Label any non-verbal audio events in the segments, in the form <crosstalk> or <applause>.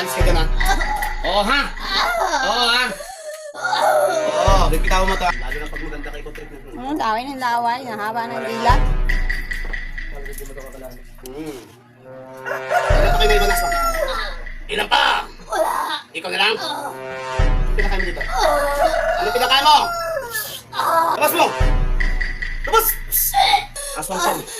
Alis ka na. Oo ha? Oo ha? Oo, bibitawan mo to. Lalo na pag maganda kay Patrick. Ano, laway ng laway. Nahaba ng dila. Hmm. Ilan pa kayo may banas pa? Ilan pa? Ikaw na lang? Ano pinakain mo dito? Ano pinakain mo? Labas mo! Labas! Aswang siya.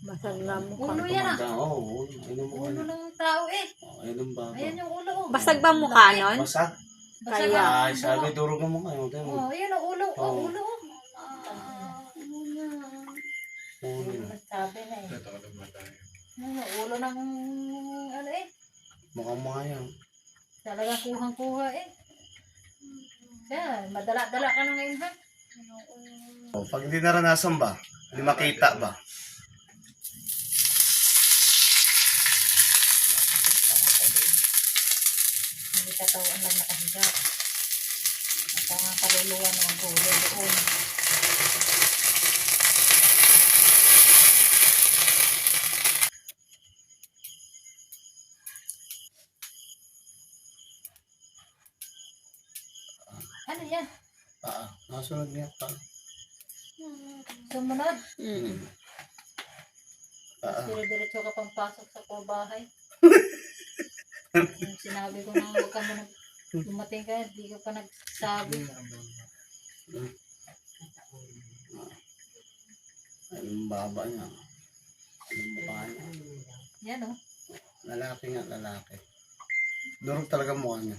Basag na mukha. Ulo yan ah. Oo, ulo. Ayun ang mukha Ulo ng tao eh. Oo, Ayun ang baba. Ayan yung ulo oh. Basag ba mukha nun? Basag. Basag Kaya. ang Ay, sabi durog ng mukha. Yung tayo. Oh, ayan ang ulo. Oh, Oo. ulo. oh. Ulo. Sabi na eh. Ano, ulo ng ano eh. Mukhang mukha yan. Talaga kuhang-kuha eh. Yan, madala-dala ka na ngayon ha. Oh, pag hindi naranasan ba? Hindi makita ba? Katawan lang nakahiga. At ang kaluluwa ng ulo doon. Ano yan? Paa. Nasunod niya. Paa. Sumunod. Mm. Paa. Dire-diretso ka pang pasok sa ko bahay. Yung sinabi ko na huwag ka muna dumating ka, di ka pa nagsabi. Ayun ang baba niya. Ayun ang mukha niya. Yan oh. Lalaki nga, lalaki. Durog talaga mukha niya.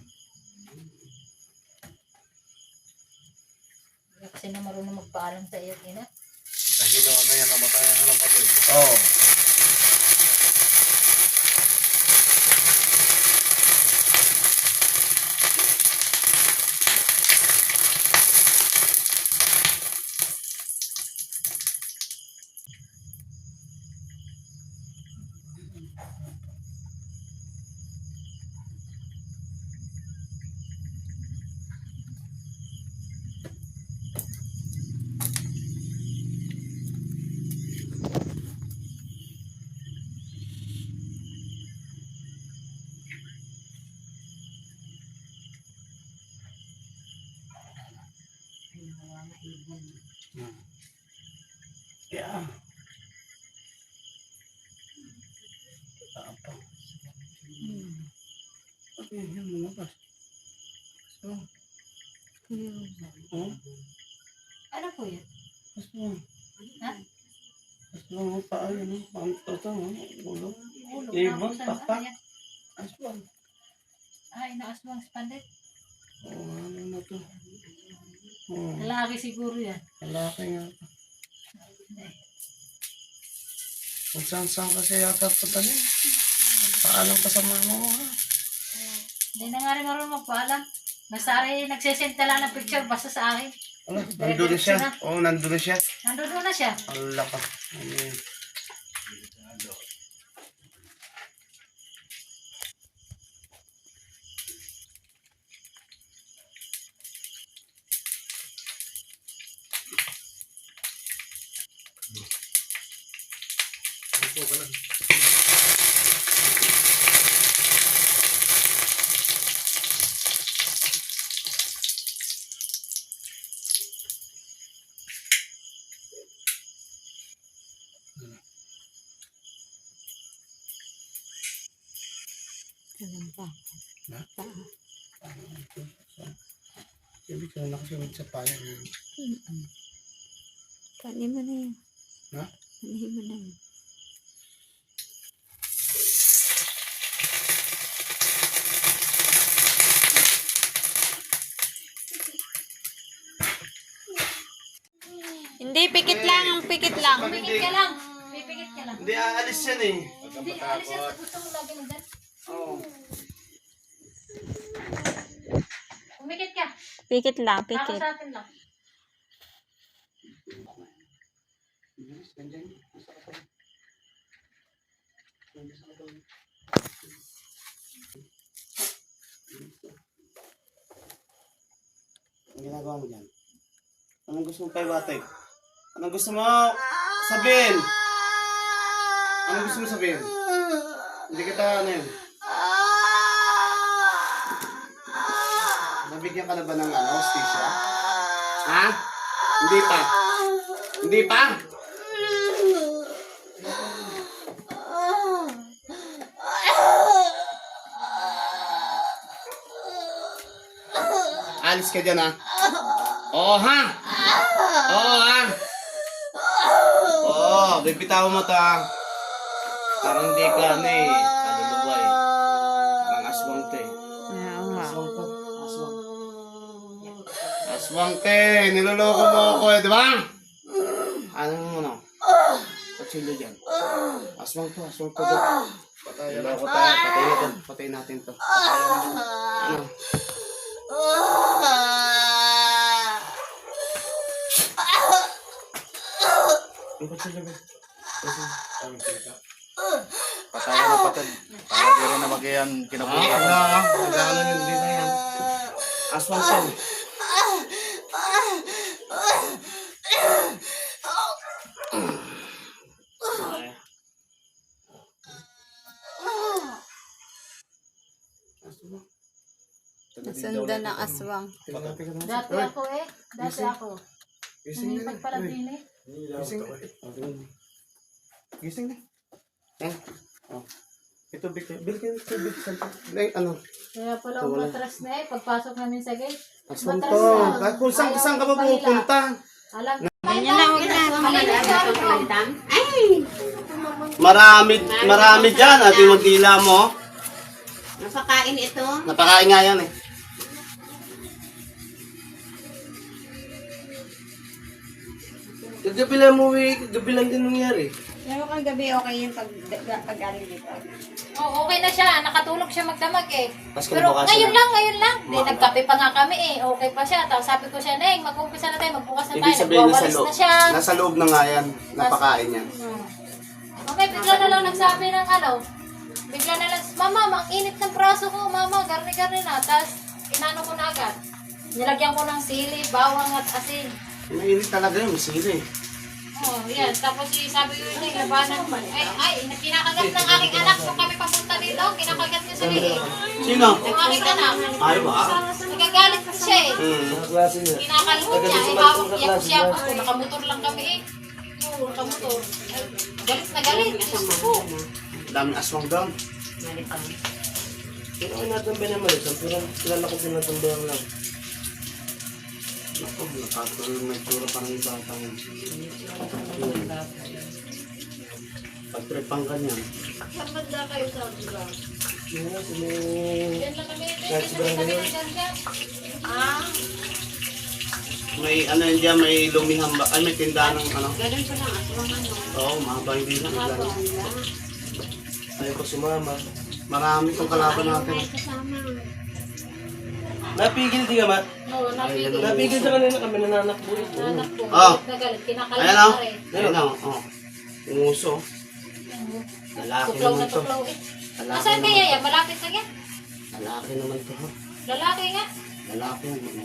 Hindi kasi na marunong magpaalam sa iyo, ina. Kasi naman kaya kamatayan ng kapatid. Oo. Oh. Yeah. Apa? Apa yan? Lumabas. Oh. Oh. Ano po yan? Aswang. Ha? Aswang ang paa yun. oh. Ang toto. Ulo. Ulo. Ibon, pakpak. ano yan? Aswang. Ah, inaaswang spandit. Oh, ano na to? Oh, Lalaki siguro yan. lalaki to. Kung saan saan kasi yata niya. Paalam ka sa mama mo ha. Hindi na nga rin marunong magpaalam. Nasari, nagsisend ka lang ng picture basta sa akin. Ano, nandun na siya. Oo, oh, nandun na siya. Nandun na siya. Allah ka. Ano yun? Hindi ka na nakasunod sa paya. Kani mo na yun. Ha? Kani mo na yun. Hindi, pikit lang. Pikit lang. Pipikit ka lang. Pipikit ka lang. Hindi aalis yan eh. Hindi, alis yan. Gusto mo lagi na dyan. Oo. Umikit ka. Pikit lang, Ako pikit. sa atin lang. Ang ginagawa mo dyan? Anong gusto mo kay Batek? Anong gusto mo sabihin? Anong gusto mo sabihin? Hindi kita ano yun. Nabigyan ka na ba ng ano, hostisya? Ha? Hindi pa. Hindi pa? Alis ka dyan ha? Oo ha? Oo ha? Oo, bibitawan mo to ha? Parang hindi ka ano eh. Aswang te, niloloko mo ako eh, di ba? Ano mo no? Kutsilyo dyan. Aswang to, aswang to. Patayin tayo, patayin natin. Patayin natin to. Ano? Ang kutsilyo ba? Patayan na patid. Para di rin na mag-iyan Ah, kinabuhi. wala ah. Nagkakalan yun, hindi na yan. Aswang to. Nasundan ng aswang. Dati ako eh. Dati ako. Gising na. Lumipat pala din eh. Gising na. Gising na. Yan. Oh. Ito, bil ka ng tubig. Like, ano? Kaya pala umatras na eh. Pagpasok namin sa gate. Aswang to. na. Kahit kung saan, Ayaw saan ka ba pahila. pupunta? Alam. Ganyan lang, huwag na. Marami, marami dyan. At yung magdila mo. Napakain ito. Napakain nga yan eh. Kagabi lang mo eh, kagabi lang din nangyari. Pero kagabi okay yung pag, pag ano dito. Oh, okay na siya. Nakatulog siya magdamag eh. Tapos Pero kinabukasan ngayon na. lang, ngayon lang. Di, nagkape pa nga kami eh. Okay pa siya. Tapos sabi ko siya, Neng, mag-umpisa na tayo. Magbukas na tayo. Ibig sabihin nasa Nagwawalis loob. na siya. Nasa loob na nga yan. Napakain yan. Hmm. Okay, bigla na lang nagsabi ng ano. Bigla na lang, Mama, ang init ng braso ko. Mama, garni-garni na. Tapos, inano ko na agad. Nilagyan ko ng sili, bawang at asin. Mainit talaga yun. Masili. Oh, yan. Tapos eh, sabi ko yun, labanan mo. Ay, ay, kinakagat ng aking anak. Nung kami papunta dito, kinakagat niya sa liig. Sino? Yung aking anak. Ay ba? Nagagalit pa siya eh. Hmm. Klase niya. Ay, hawak niya ko siya. Ako, nakamotor lang kami eh. Oo, nakamotor. Ay, galit na galit. Gusto ko. Daming aswang doon. Ang natambay naman, isang pirang kilala ko pinatambay lang. Ako, nakatulong may tura pa ng bata yun. Pagtripang ganyan. Mga sino... Yan lang kami. Yan lang kami naganda. Ah, May ano yun dyan, may lumihang ba? Ay, may tindahan ng ano. Ganun pa lang. Aswang ano. Oo, mahaba yung din. Ayaw ko sumama. Marami tong kalaban natin. May kasama. Napigil di ka, Mat? Oo, napigil. Napigil sa kanina kami nananakbo eh. Anak ko. Oh. galit na galit. Kinakalimot Ayan o. na rin. Ayan o. Oh. Umuso. Lalaki Tuklaw na naman to. tuklaw eh. Lalaki Nasaan naman. kaya yan? Malapit na yan. Lalaki naman to. ha? Lalaki nga. Lalaki naman.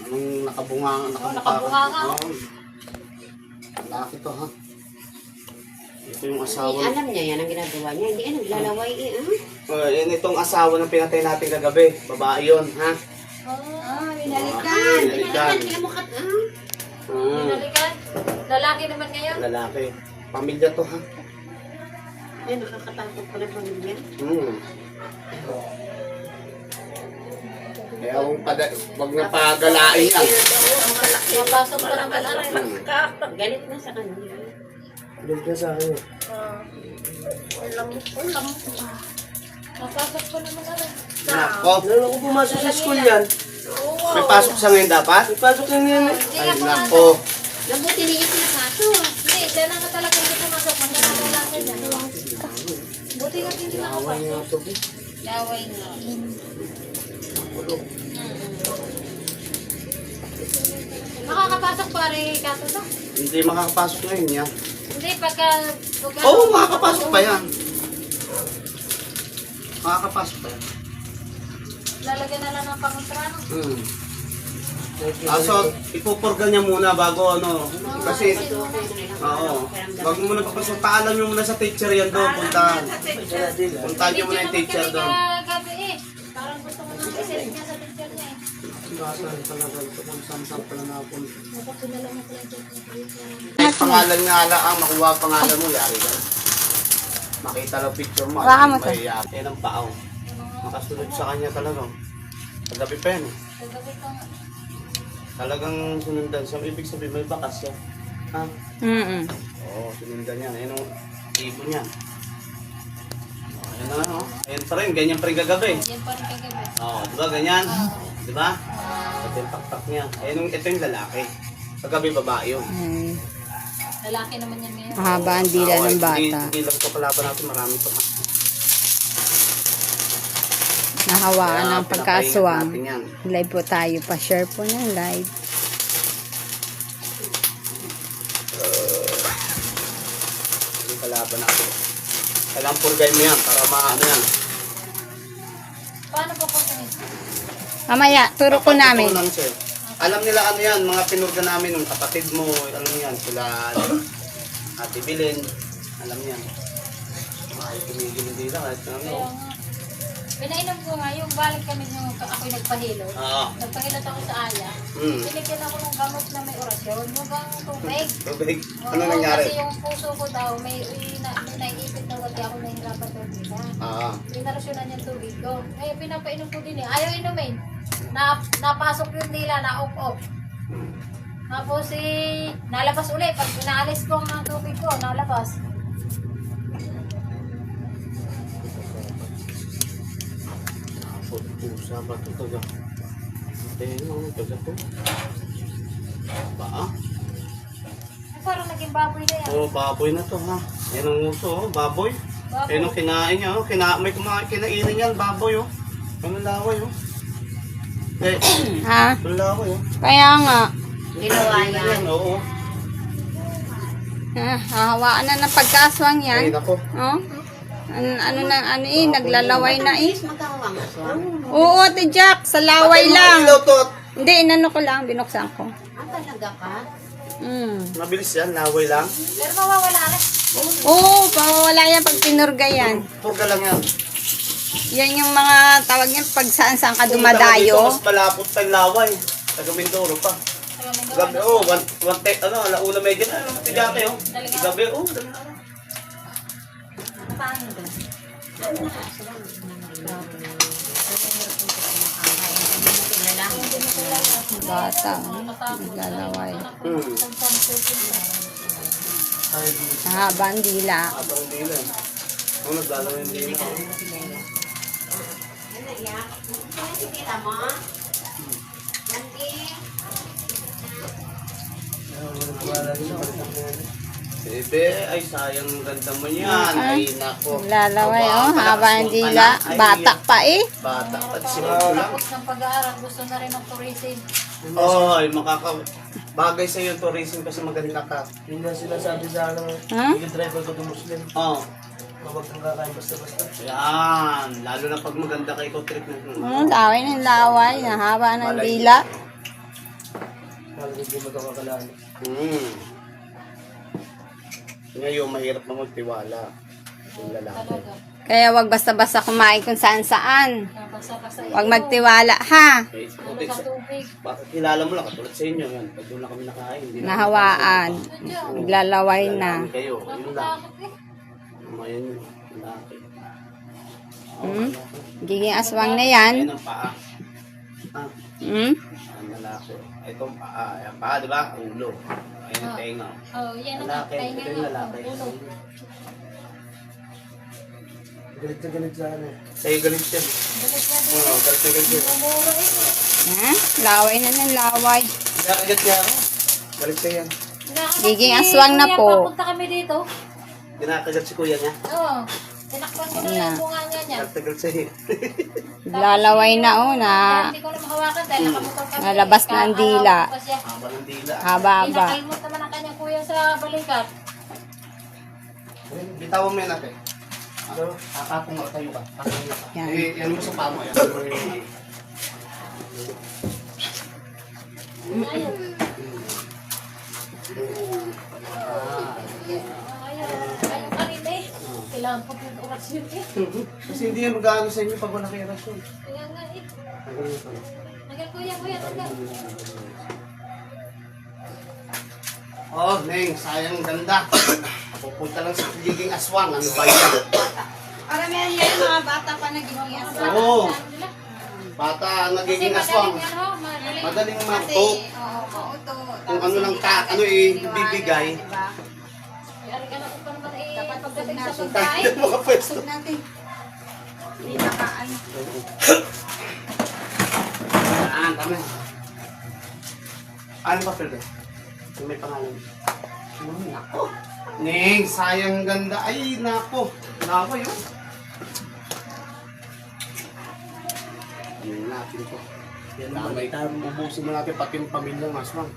Anong nakabunga, nakabunga. nakabunganga. Oo. Lalaki to ha. Ito yung Ay, asawa. alam niya yan ang ginagawa niya. Hindi ano, naglalaway eh. Ah. Uh, yan itong asawa ng pinatay natin kagabi. Babae yun, ha? Ah, Binalikan. Pinalikan, kinamukat. Ah. Hmm, Pinalikan. Lalaki naman ngayon. lalaki. Pamilya to, ha? Ay, nakakatakot pala pamilya. Hmm. Kaya huwag, pada, huwag na pagalain yan. Mapasok pa ng alarm. Hmm. Galit na sa kanila. Doon ka sa akin eh. Mapasok pa naman alarm. Nako. Lalo ko pumasok sa school yan. May pasok siya ngayon dapat? May pasok eh. Hindi Ay, nga pumasok. nako. Nabuti ni Isi na kaso. Hindi, siya na nga talaga hindi pumasok. Magkano lang kanya. Buti nga hindi Away nakapasok. nga ito. eh. Laway na. Makakapasok pare kato to. Hindi makakapasok ngayon yan. Hindi, pagka... pagka Oo, makakapasok pa yan. Makakapasok pa yan. Lalagyan na lang ng pangutrano. Hmm. Aso, ipupurga niya muna bago ano. Kasi, oo. Wag mo muna papasok. Paalam niyo muna sa teacher yan doon. Puntahan. Puntahan niyo muna yung teacher doon. Gabi eh. Parang gusto ko nang isilip niya sa picture niya eh. Mo pangalan nga lang ang makuha ang pangalan mo, yari ka. Makita lang picture mo. Baka mo to. Yan ang paaw. Makasunod sa kanya talaga. Paggabi pa yan eh. Gabi pa nga. Talagang sunundan siya. Ibig sabihin may bakas siya. Ha? Mm-mm. Oo, sunundan yan. Ayun ang ibon niya. Ayun na ano. Ayun pa rin. Ganyan pa rin kagabi. Yan pa rin kagabi. Oo, di ba ganyan? Di ba? Ito yung taktak niya. Ayun, yung- ito yung lalaki. Kagabi babae yun. Mm. Lalaki naman yan ngayon. Mahaba ang dila ng bata. hindi lang ito kalaban natin. Marami pa. Nahawaan ng pagkaswang. Live po tayo. Pa-share po ng live. Yung kalaban natin. Kailangan purgay mo yan para maano yan. Paano po po? Mamaya, turo ko namin. Papatutunan sa'yo. Alam nila ano yan, mga pinurga namin, ng kapatid mo, ano yan, sila Ate Bilin, alam yan. Ay, tumigil hindi lang, kahit ano. Pinainom ko nga, yung balik kami yung ako'y nagpahilo. Oo. Nagpahilot ako sa aya. Hmm. Binigyan ako ng gamot na may orasyon. Yung bang tubig. <laughs> Tubig. Oo, Ano nangyari? Kasi yung puso ko daw, may, may, na, may naiipit na wati ako nahihirapan daw nila. Ah. Pinarasyonan yung tubig ko. Ngayon, pinapainom ko din eh. Ayaw inumin. Na, napasok yung dila, na-up-up. Tapos eh, nalabas ulit. Pag pinaalis ko ang tubig ko, nalabas. Pusa ba ito taga? Tengo, taga to. Ba? Ay, parang naging baboy na yan. Oh, baboy na to ha. Yan ang uso, oh, baboy. Baboy. Yan ang kinain niya, oh. Kina may kumain, kinainin yan, baboy, oh. Ano laway, oh. Eh, Ha? ano laway, oh. Kaya nga. Ginawa yan. oo. Ah, hahawaan na ng pagkaswang Ay, yan. nako. Oh? Ano, ano na, ano eh, naglalaway na eh. Oo, Ate Jack, sa laway lang. Hindi, inano ko lang, binuksan ko. Ah, talaga ka? Mm. Mabilis yan, laway lang. Pero mawawala na. Oo, pawawala yan pag pinurga yan. Purga lang yan. Yan yung mga tawag niyan pag saan saan ka dumadayo. mas malapot pa yung laway. Taga Mindoro pa. Gabi, oh, one, one take, ano, alauna may ganyan, ano, tigate, oh. Gabi, oh, dali na. Paano ba? Bata, naglalaway. Hmm. Mahaba ang dila. Abang dila. Oh, naglalaro yung dila. Kita mo? Nanti. Bebe, ay sayang ang ganda mo yan. Ay, nako. Naglalaway, Aba, oh, haba ang dila. Bata pa eh. Bata pa, simula lang. Tapos ng pag-aaral, gusto na rin ng tourism. Oh, ay, makaka... Bagay sa iyo tourism kasi maganda ka. Yun ang sinasabi sa ano, Ha? yung driver ko to Muslim. Oh, Huwag kang kakain basta-basta. yan. Lalo na pag maganda ka, ikaw trip na. Oh, laway ng laway. Nahaba ng dila. Parang hindi mo ito kakalaan. Hmm. Ngayon, mahirap na magtiwala. Yung lalaki. Talaga. Kaya wag basta-basta kumain kung saan-saan. Basa-basa Wag magtiwala, ha? Sa tubig. Bakit kilala mo lang, katulad sa inyo yan. Pag doon lang kami nakain. Hindi na Nahawaan. Naglalaway na. Lalaki kayo, yun lang. Takot eh. Mayan yun, lalaki. Hmm? Giging aswang na yan. Ayan ang paa. Ah, Hmm? ang lalaki. Ito ang paa. Ayan paa, di ba? Ulo. Ayan ang tenga. Oh, yan ang Lalaki. Ito yung lalaki. Ulo. Galit na galit sa ano. Sa'yo galit siya. Galit niya din. Oo, galit na galit siya. Eh. Ha? Laway na ng laway. Galit niya. Galit siya yan. Giging aswang na po. Papunta kami dito. Ginakagat si kuya niya. Oo. Tinakpan ko na yung bunga nga niyan. Tagal sa'yo. Lalaway na oh, na Kaya hindi ko na mahawakan dahil nakamotor kami. Nalabas na ang dila. Kakaawak pa siya. Haba ng dila. haba-haba. Inakalmot naman ang kanyang kuya sa balikat. Bitawan mo yan natin. Ano? Kakapong mo tayo ka. Kakapong mo ka. Yan. Eh, yan mo sa paa mo. Yan. Ayaw, ayaw kanina eh. Kailangan po yung orasyon eh. Kasi hindi yan mag-ano sa inyo pag wala kayo rasyon. Kaya nga eh. Tagal kuya, kuya, tagal. Oh, Neng, sayang ganda. <coughs> Pupunta lang sa pagiging aswang. Ano ba yan? Para meron yan mga bata pa nagiging aswang. Oo. Ano? Bata nagiging madaling aswang. yan ho, madaling. Madaling Kasi, makutok. oo, mauto. Kung ano lang ka- ano eh, ibibigay. diba? Pagdating sa pag pagkain. <laughs> Tayo mga pwesto. Tusog natin. Hindi nakaan. Tama. Papel ba? Yung may pangalan. Ano, nako. Neng, sayang ganda. Ay, nako. Nako yun. Ano natin to? Yan tayo. Ubusin mo natin pati yung pamilya ng aswang.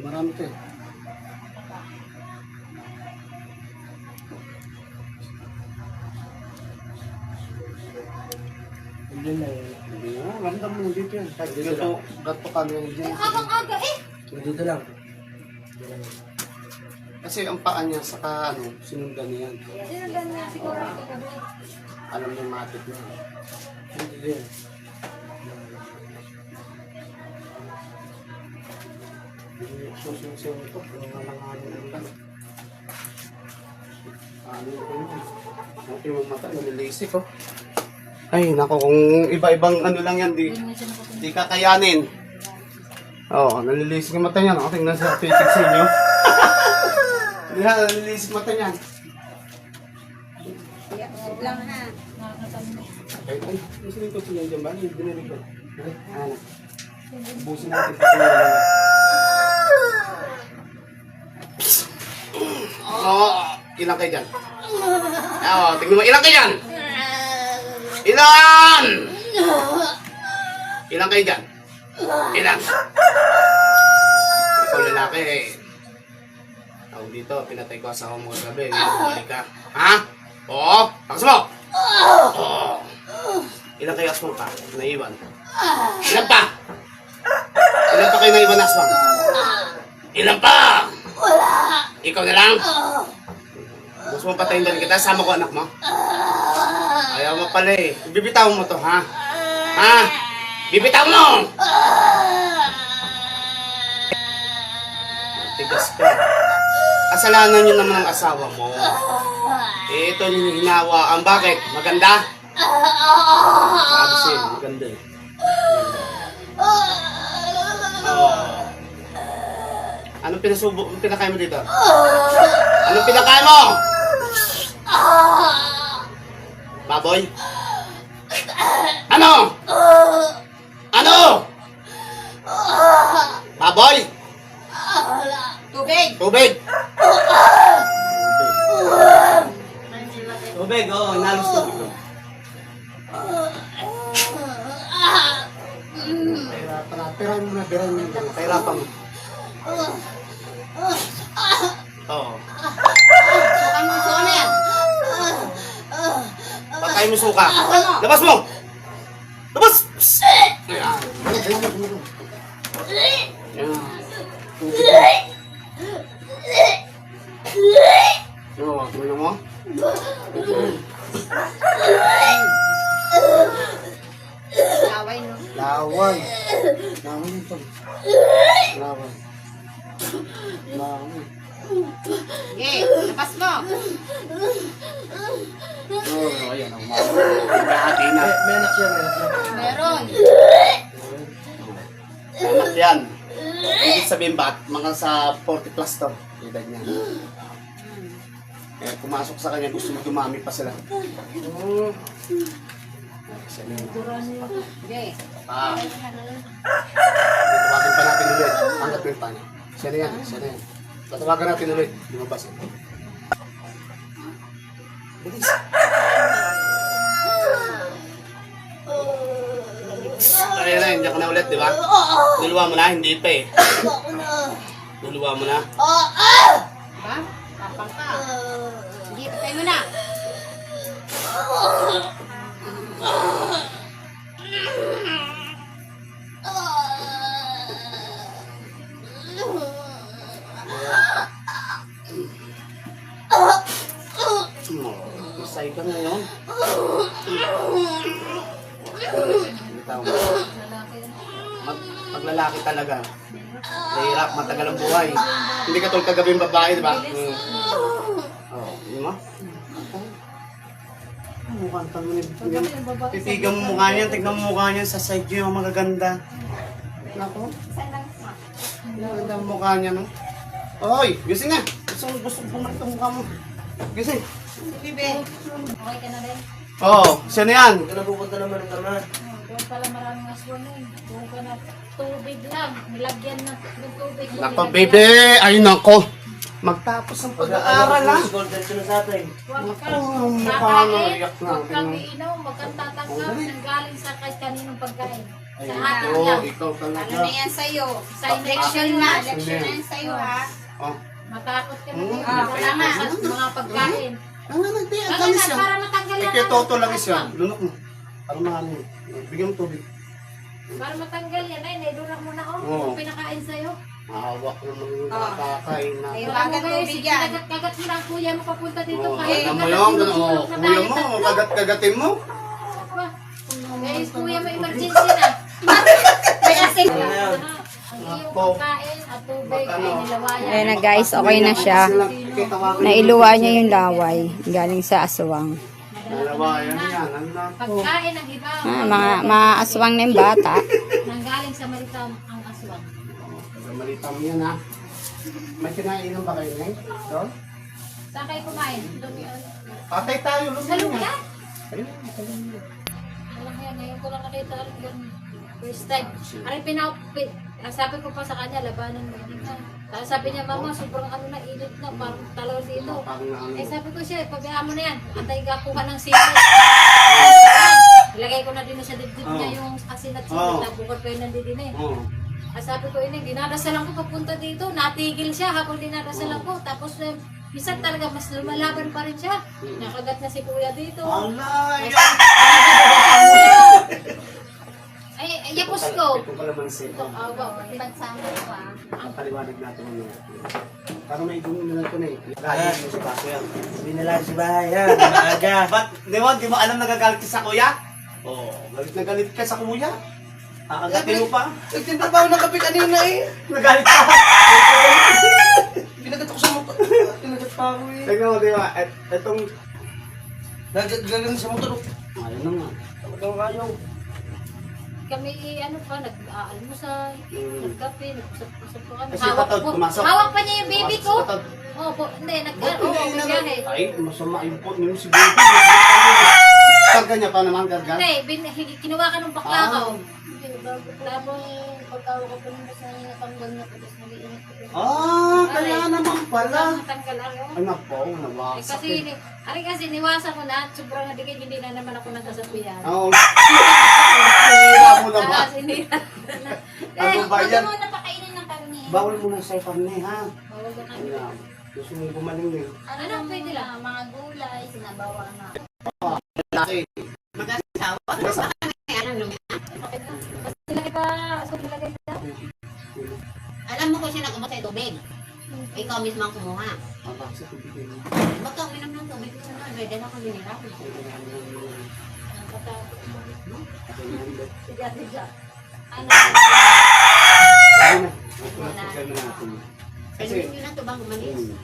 Marami to eh. Hindi na eh. Hindi nga, ramdam mo dito yan. Kahit gato, gato kami yung dyan. Abang-aga eh. Dito lang. Kasi ang paa niya, saka ano, sinundan niya yan. Sinundan niya siguro ang kagabi. Alam niya matik na. Hindi din. Susunod ito, kung nalanganin ng lang. Ano yun? Ano yung mata, nalilisik oh. Ay, nako, kung iba-ibang ano lang yan, di, di kakayanin. Oo, oh, nalilisik yung mata niya. no? Tingnan sa titig sa inyo. Yan, nalilisik mata niya. Wait lang ha. Ay, ay, gusto rin ko siya dyan ba? Hindi dinilig ko. Ay, ano? Busin natin yung ano. Oo, ilang kayo dyan? Oo, tingnan mo, ilang kayo dyan? Ilan? Ilang kayo dyan? Ilan? Ikaw lalaki eh. Tawag dito, pinatay ko asawa mo kagabi. Bumalik ka. Ha? Oo? Takas mo! Oo. Ilang kayo aswang pa? Naiwan. Ilan pa? Ilan pa kayo naiwan na aswang? Ilan pa? Wala. Ikaw na lang? Gusto mo patayin din kita? Sama ko anak mo? Ayaw mo pala eh. Bibitaw mo to, ha? Ha? Bibitaw mo! Tigas ka. Kasalanan niyo naman ang asawa mo. Eh, ito yung hinawa. Ang bakit? Maganda? Sabi sa'yo, maganda eh. Oh. Anong pinasubo, pinakain mo dito? Anong pinakain mo? Baboy? Ano? Ano? Laway ito. Laway. Laway. Okay, labas mo. Oo, ayan. Ang mga. Na. Meron. Anak yan. Ibig sabihin ba, mga sa 40 plus to. Edad niya. Eh, pumasok sa kanya, gusto mo dumami pa sila. Oo. Ah. Tatawagan pa natin ulit. Angat mo yung panya. Siya yan. Siya yan. Tatawagan natin ulit. Lumabas. Bilis. Ayan na, hindi ka na ulit, di ba? Luluwa mo na, hindi pa eh. Luluwa mo na. Diba? Tapang ka. Hindi, patay mo na. Masay ka ngayon. Mag, maglalaki talaga. Mahirap, matagal ang buhay. Hindi ka tulad kagabing babae, di ba? Hmm. Ang Mukha ang tanong niya. Titigan mo mukha niyan, tignan mo mukha niyan sa side niyo, yung magaganda. Nako. Ang ganda ang mukha niya, no? Oy, gising na. Gusto gusto bumalik ang mukha mo. Gising. Okay ka na rin. Oo, oh, siya na yan. Hindi ka na pupunta naman ng kama. Doon pala maraming aswang eh. Doon ka na tubig lang. Nilagyan na ng tubig. Nako, baby! Ay, nako! Magtapos ang pag-aaral, ha? Golden na sa atin. Huwag ka Oh, mukha mo, kakain. iyak na. Huwag kang iinom. Huwag kang tatanggap ng galing sa kahit kaninong pagkain. Sa atin Oo, lang. ikaw talaga. Ano na yan sa'yo? Sa election na. na. Leksyon na yan sa'yo ha. Oh. Matakot ka na Hmm. dito. Wala na sa mga pagkain. Ang nga, ang Kaya galis na, yan. para matanggal Eh, yan. kaya ang toto lang isya. Lunok mo. Para maano. Bigyan mo tubig. Para matanggal yan. Ay, naidurang mo na oh. Oo. Pinakain sa'yo. Hawak naman yung nakakain na. Ayun. Wala mo yan. Kagat-kagat mo na ang kuya mo papunta dito. Oh, Kahit alam mo kagat yun, oh, sulok na kuya tayo mo, kagat-kagatin mo. Ba? Guys, kuya mo emergency na. <laughs> May asin. Ang iyong pagkain at tubig ay nilawayan. Ayan na guys, okay na siya. Nailuwa niya yung laway. Galing sa aswang. Nalawayan yan. Ang nako. Pagkain ng iba, Ah, mga, mga aswang na yung bata. nanggaling sa maritam ang Malita mo yan, ha? May kinainom ba kayo ngayon? So? Saan kayo kumain? Yun. Patay tayo, Sa lumina. luya? Ayun, sa lumina. Alam yan, ngayon ko lang nakita yun. First time. Aray pinapit. Sabi ko pa sa kanya, labanan mo. Na. Tapos sabi niya, mama, sobrang ano na, init na, parang talaw dito. Na ano. Eh sabi ko siya, pabayaan mo na yan. Antay ka kuha ng sili. Ilagay ko na din sa dibdib niya Oh. yung asin at sili. Oh. Oh. Pa yun nandito din eh. Ah, sabi ko, ini, dinadasalan ko papunta dito. Natigil siya habang dinadasalan ko. Tapos, eh, minsan talaga mas lumalaban pa rin siya. Nakagat na si kuya dito. Alay! <laughs> Ay, ay, yapos ko. Ito pala man si Ito, awa. Pansama ko ah. Ang paliwanag natin ano. Para may dumi na lang ito na eh. Lagi mo sa baso yan. Hindi na lang si bahay ha. Maaga. Ba't, di mo, di mo alam nagagalit ka sa kuya? Oo, oh, galit na galit ka sa kuya. Aagatin mo pa. Ako ng kape kanina eh. Nagalit ka. <laughs> Pinagat ako sa motor. Pinagat pa ako eh. Tignan mo, di ba? Et, etong... Nagagaling sa motor. Ayun na nga. Talagang ayaw. Kami, ano pa, nag-aalmusal, Mm. nagkape, nag-usap-usap pa kami. Kasi Hawak, patod, pumasok. hawak pa niya yung baby ko. Patod. Oo, po, hindi, nag, Ba't oo, biyahe. Ay, masama yung pot mo si baby. Karga niya pa naman, karga. Hindi, kinuha ka ng bakla ko. Ah. Tapos, pagkawa ko pa nung sa natanggal na tapos nag-iinit ko. Ah, kaya naman pala. Natanggal ako. Ay, nako, Eh, nawasak kasi, eh. ni, ari kasi niwasan ko na, sobrang nadigay, hindi na naman ako nagsasabihan. Oo. Sinira mo na ba? Ah, sinira. <laughs> Ano ba yan? Huwag mo napakainin ng karne. Bawal mo na sa karne, ha? Bawal na. Ayan. Gusto mo gumaling eh. Ano, Ano, pwede lang. ah, Mga gulay, sinabawa na. Laki. Ikaw mismo ang kumuha. Mabaksa ko bigay mo. Ba't ka uminom ng tubig ko naman? May dala ko mineral. Ano? Na. Ito na natin. Kasi, Pwede nyo na ito bang umalis? hmm.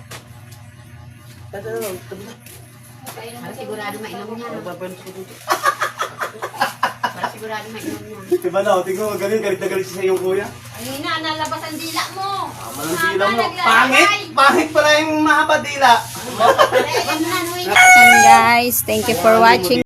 Tata lang. Tabi na. Para sigurado mainom niya. Nagpapalit ko dito. Para sigurado mainom niya. Diba na, tingnan mo, galing, galit na galit siya iyong kuya. Ayun na, nalabas ang dila mo. Walang dila mo. Pangit! Pangit pala yung mahaba dila. Ayun na. And guys, thank you for watching.